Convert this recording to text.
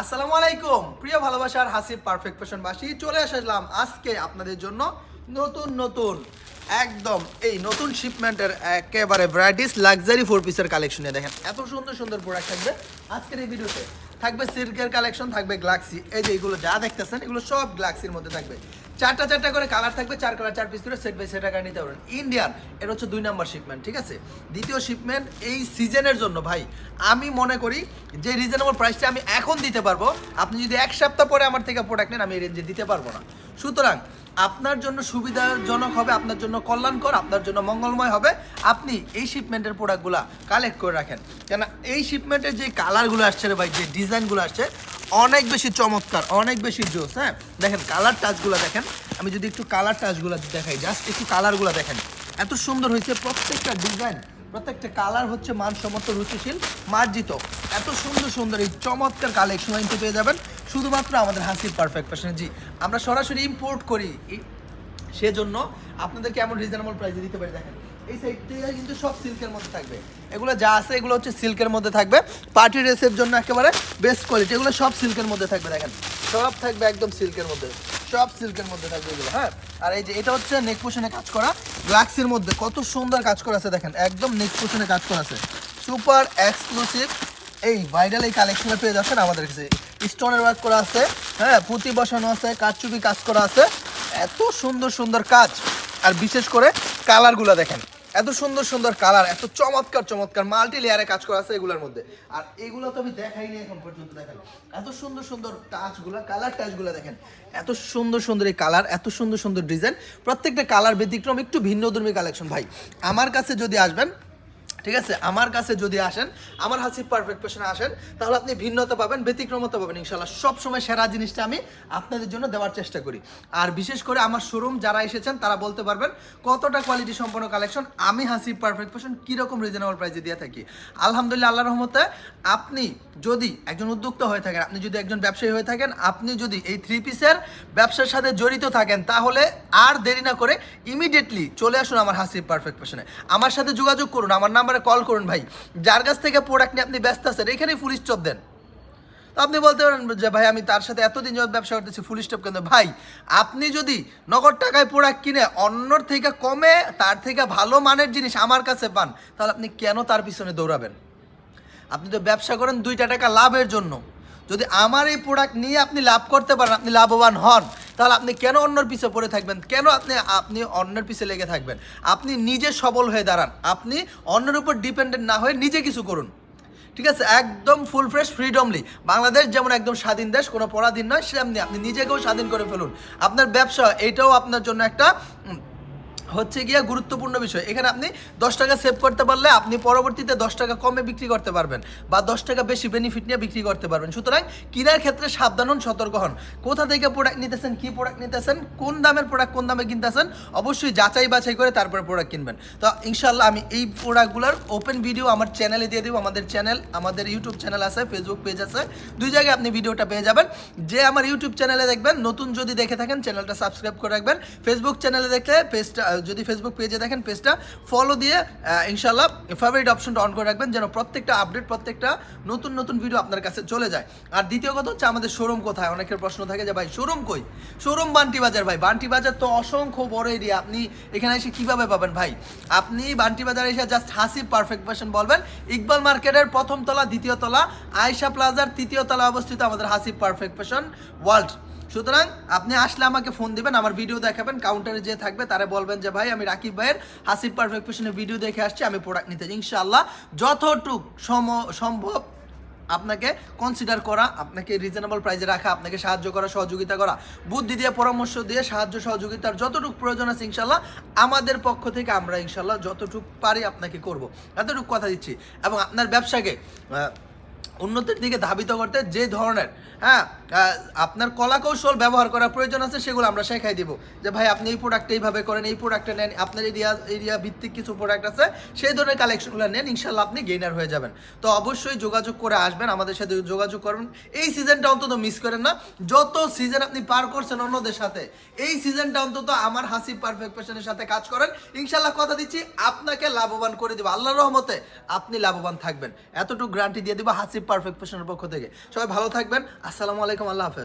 আসসালামু আলাইকুম। প্রিয় ভালোবাসার হাসি পারফেক্ট ফ্যাশনবাসী, চলে আসলাম আজকে আপনাদের জন্য নতুন নতুন, একদম এই নতুন শিপমেন্টের একেবারে ভ্যারাইটিস লাক্সারি ফোর পিসের কালেকশনে দেখেন। এত সুন্দর সুন্দর প্রোডাক্ট থাকবে আজকের এই ভিডিওতে। থাকবে সিল্কের কালেকশন থাকবে গ্লাক্সি এই যে এগুলো যা দেখতেছেন, এগুলো সব গ্লাক্সির মধ্যে থাকবে। চারটা চারটা করে কালার থাকবে, চার কালার চার পিস করে সেট বাই সেট আকারে নিতে পারবেন। ইন্ডিয়ান এটা হচ্ছে দুই নাম্বার শিপমেন্ট ঠিক আছে? দ্বিতীয় শিপমেন্ট এই সিজনের জন্য, ভাই, আমি মনে করি যে রিজনেবল প্রাইসটা আমি এখন দিতে পারব। আপনি যদি এক সপ্তাহ পরে আমার থেকে প্রোডাক্ট নেন, আমি এই রেঞ্জে দিতে পারব না। সুতরাং, আপনার জন্য সুবিধাজনক হবে, আপনার জন্য কল্যাণকর, আপনার জন্য মঙ্গলময় হবে। আপনি এই শিপমেন্টের প্রোডাক্টগুলো কালেক্ট করে রাখেন। কেন এই শিপমেন্টের যে কালারগুলো আসছে রে ভাই, যে ডিজাইনগুলো আসছে অনেক বেশি চমৎকার, অনেক বেশি জোস হ্যাঁ? দেখেন কালার টাচগুলো দেখেন। আমি যদি একটু কালার টাচগুলো দেখাই জাস্ট একটু কালারগুলো দেখেন। এত সুন্দর হয়েছে প্রত্যেকটা ডিজাইন প্রত্যেকটা কালার হচ্ছে মানসম্মত রুচিশীল, মার্জিত। এত সুন্দর সুন্দর এই চমৎকার কালেকশন কিন্তু পেয়ে যাবেন। শুধুমাত্র আমাদের হাসির পারফেক্ট ফ্যাশনে জি। আমরা সরাসরি ইম্পোর্ট করি। সেজন্য আপনাদেরকে এমন রিজনেবল প্রাইসে দিতে পারি, দেখেন। এই সাইড থেকে কিন্তু সব সিল্কের মধ্যে থাকবে। এগুলো যা আছে, এগুলো হচ্ছে সিল্কের মধ্যে থাকবে। পার্টি ড্রেসের জন্য একেবারে বেস্ট কোয়ালিটি এগুলো সব সিল্কের মধ্যে থাকবে, দেখেন। সব থাকবে একদম সিল্কের মধ্যে। সব সিল্কের মধ্যে থাকবে এগুলো হ্যাঁ? আর এই যে, এটা হচ্ছে নেক পোশনে কাজ করা গ্লাক্সের মধ্যে। কত সুন্দর কাজ করা আছে, দেখেন। একদম নেক পোশনে কাজ করা আছে। সুপার এক্সক্লুসিভ এই ভাইরাল এই কালেকশনে পেয়ে যাচ্ছেন আমাদের কাছে। স্টোনের ওয়ার্ক করা আছে হ্যাঁ? পুঁতি বসানো আছে কারচুপি কাজ করা আছে। এত সুন্দর সুন্দর কাজ। আর বিশেষ করে কালারগুলো দেখেন। এত সুন্দর সুন্দর কালার, এত চমৎকার চমৎকার মাল্টি লেয়ারে কাজ করা আছে এগুলোর মধ্যে। আর এগুলো তো আমি দেখাইনি এখন পর্যন্ত দেখেন এত সুন্দর সুন্দর টাচগুলো কালার টাচগুলো দেখেন। এত সুন্দর সুন্দর এই কালার এত সুন্দর সুন্দর ডিজাইন প্রত্যেকটা কালার ব্যতিক্রম, একটু ভিন্নধর্মী কালেকশন ভাই। আমার কাছে যদি আসবেন ঠিক আছে? আমার কাছে যদি আসেন, আমার হাসি পারফেক্ট পেশনে আসেন, তাহলে আপনি ভিন্নতা পাবেন, ব্যতিক্রমতা পাবেন ইনশাল্লাহ সবসময় সেরা জিনিসটা আমি আপনাদের জন্য দেওয়ার চেষ্টা করি। আর বিশেষ করে আমার শোরুম যারা এসেছেন, তারা বলতে পারবেন, কতটা কোয়ালিটি সম্পন্ন কালেকশন আমি হাসি পারফেক্ট পেশন কীরকম রিজনেবল প্রাইসে দিয়ে থাকি? আলহামদুলিল্লাহ আল্লাহ রহমতে আপনি যদি একজন উদ্যোক্তা হয়ে থাকেন, আপনি যদি একজন ব্যবসায়ী হয়ে থাকেন, আপনি যদি এই থ্রি পিসের ব্যবসার সাথে জড়িত থাকেন, তাহলে আর দেরি না করে ইমিডিয়েটলি চলে আসুন আমার হাসিব পারফেক্ট পেশনে আমার সাথে যোগাযোগ করুন, আমার নাম্বারে কল করুন ভাই। যার কাছ থেকে প্রোডাক্ট নিয়ে আপনি ব্যস্ত আছেন, এখানেই ফুল স্টপ দেন। তো আপনি বলতে পারেন যে, ভাই, আমি তার সাথে এতদিন যখন ব্যবসা করতেছি ফুল স্টপ কিন্তু ভাই, আপনি যদি নগদ টাকায় প্রোডাক্ট কিনে অন্যর থেকে কমে তার থেকে ভালো মানের জিনিস আমার কাছে পান, তাহলে আপনি কেন তার পিছনে দৌড়াবেন? আপনি তো ব্যবসা করেন দুইটা টাকা লাভের জন্য। যদি আমার এই প্রোডাক্ট নিয়ে আপনি লাভ করতে পারেন, আপনি লাভবান হন, তাহলে আপনি কেন অন্যের পিছে পড়ে থাকবেন? কেন আপনি আপনি অন্যের পিছে লেগে থাকবেন? আপনি নিজে সবল হয়ে দাঁড়ান। আপনি অন্যের উপর ডিপেন্ডেন্ট না হয়ে নিজে কিছু করুন। ঠিক আছে? একদম ফুল ফ্রেশ ফ্রিডমলি বাংলাদেশ যেমন একদম স্বাধীন দেশ, কোনো পরাধীন নয়, সেমনি আপনি নিজেকেও স্বাধীন করে ফেলুন। আপনার ব্যবসা, এটাও আপনার জন্য একটা হচ্ছে গিয়ে গুরুত্বপূর্ণ বিষয়। এখানে আপনি দশ টাকা সেভ করতে পারলে আপনি পরবর্তীতে দশ টাকা কমে বিক্রি করতে পারবেন বা দশ টাকা বেশি বেনিফিট নিয়ে বিক্রি করতে পারবেন। সুতরাং কেনার ক্ষেত্রে সাবধান হন, সতর্ক হন। কোথা থেকে প্রোডাক্ট নিতেছেন, কি প্রোডাক্ট নিতেছেন, কোন দামের প্রোডাক্ট কোন দামে কিনতেছেন, অবশ্যই যাচাই বাছাই করে তারপরে প্রোডাক্ট কিনবেন। তো ইনশাল্লাহ আমি এই প্রোডাক্টগুলোর ওপেন ভিডিও আমার চ্যানেলে দিয়ে দেবো। আমাদের চ্যানেল আমাদের ইউটিউব চ্যানেল আছে ফেসবুক পেজ আছে। দুই জায়গায় আপনি ভিডিওটা পেয়ে যাবেন। যে আমার ইউটিউব চ্যানেলে দেখবেন, নতুন যদি দেখে থাকেন চ্যানেলটা সাবস্ক্রাইব করে রাখবেন। ফেসবুক চ্যানেলে দেখলে পেজটা যদি ফেসবুক পেজে দেখেন পেজটা ফলো দিয়ে ইনশাল্লাহ ফেভারিট অপশনটা অন করে রাখবেন যেন প্রত্যেকটা আপডেট প্রত্যেকটা নতুন নতুন ভিডিও আপনার কাছে চলে যায়। আর দ্বিতীয় কথা হচ্ছে আমাদের শোরুম কোথায়? অনেকের প্রশ্ন থাকে যে, ভাই শোরুম কই? শোরুম বান্টি বাজার ভাই। বান্টি বাজার তো অসংখ্য বড় এরিয়া আপনি এখানে এসে কীভাবে পাবেন, ভাই? আপনি বান্টি বাজারে এসে জাস্ট হাসি পারফেক্ট ফ্যাশন বলবেন। ইকবাল মার্কেটের প্রথম তলা, দ্বিতীয় তলা, আয়শা প্লাজার তৃতীয় তলা অবস্থিত আমাদের হাসি পারফেক্ট ফ্যাশন ওয়ার্ল্ড সুতরাং আপনি আসলে আমাকে ফোন দিবেন, আমার ভিডিও দেখাবেন কাউন্টারে যে থাকবে, তারা বলবেন যে, ভাই, আমি রাকিব ভাইয়ের হাসিব পারফেক্ট ফ্যাশনের ভিডিও দেখে আসছি, আমি প্রোডাক্ট নিতে ইনশাআল্লাহ যতটুক সম, সম্ভব আপনাকে কনসিডার করা, আপনাকে রিজনেবল প্রাইজে রাখা, আপনাকে সাহায্য করা, সহযোগিতা করা, বুদ্ধি দিয়ে, পরামর্শ দিয়ে, সাহায্য, সহযোগিতার যতটুকু প্রয়োজন আছে ইনশাল্লাহ আমাদের পক্ষ থেকে আমরা ইনশাল্লাহ যতটুকু পারি আপনাকে করব। এতটুকু কথা দিচ্ছি। এবং আপনার ব্যবসাকে উন্নতির দিকে ধাবিত করতে যে ধরনের হ্যাঁ আপনার কলা কৌশল ব্যবহার করার প্রয়োজন আছে, সেগুলো আমরা শেখাই দিব। যে ভাই, আপনি এই প্রোডাক্ট এইভাবে করেন, এই প্রোডাক্টটা নেন, আপনার এরিয়া এরিয়া ভিত্তিক কিছু প্রোডাক্ট আছে, সেই ধরনের কালেকশনগুলো নেন ইনশাল্লাহ আপনি গেইনার হয়ে যাবেন। তো অবশ্যই যোগাযোগ করে আসবেন, আমাদের সাথে যোগাযোগ করুন। এই সিজনটা অন্তত মিস করেন না। যত সিজন আপনি পার করছেন অন্যদের সাথে, এই সিজনটা অন্তত আমার হাসি পারফেক্ট ফ্যাশনের সাথে কাজ করেন। ইনশাল্লাহ কথা দিচ্ছি, আপনাকে লাভবান করে দিব। আল্লাহ রহমতে আপনি লাভবান থাকবেন। এতটুকু গ্যারান্টি দিয়ে দিব হাসি পারফেক্ট ফ্যাশনের পক্ষ থেকে। সবাই ভালো থাকবেন। আসসালামু আলাইকুম আল্লাহ হাফেজ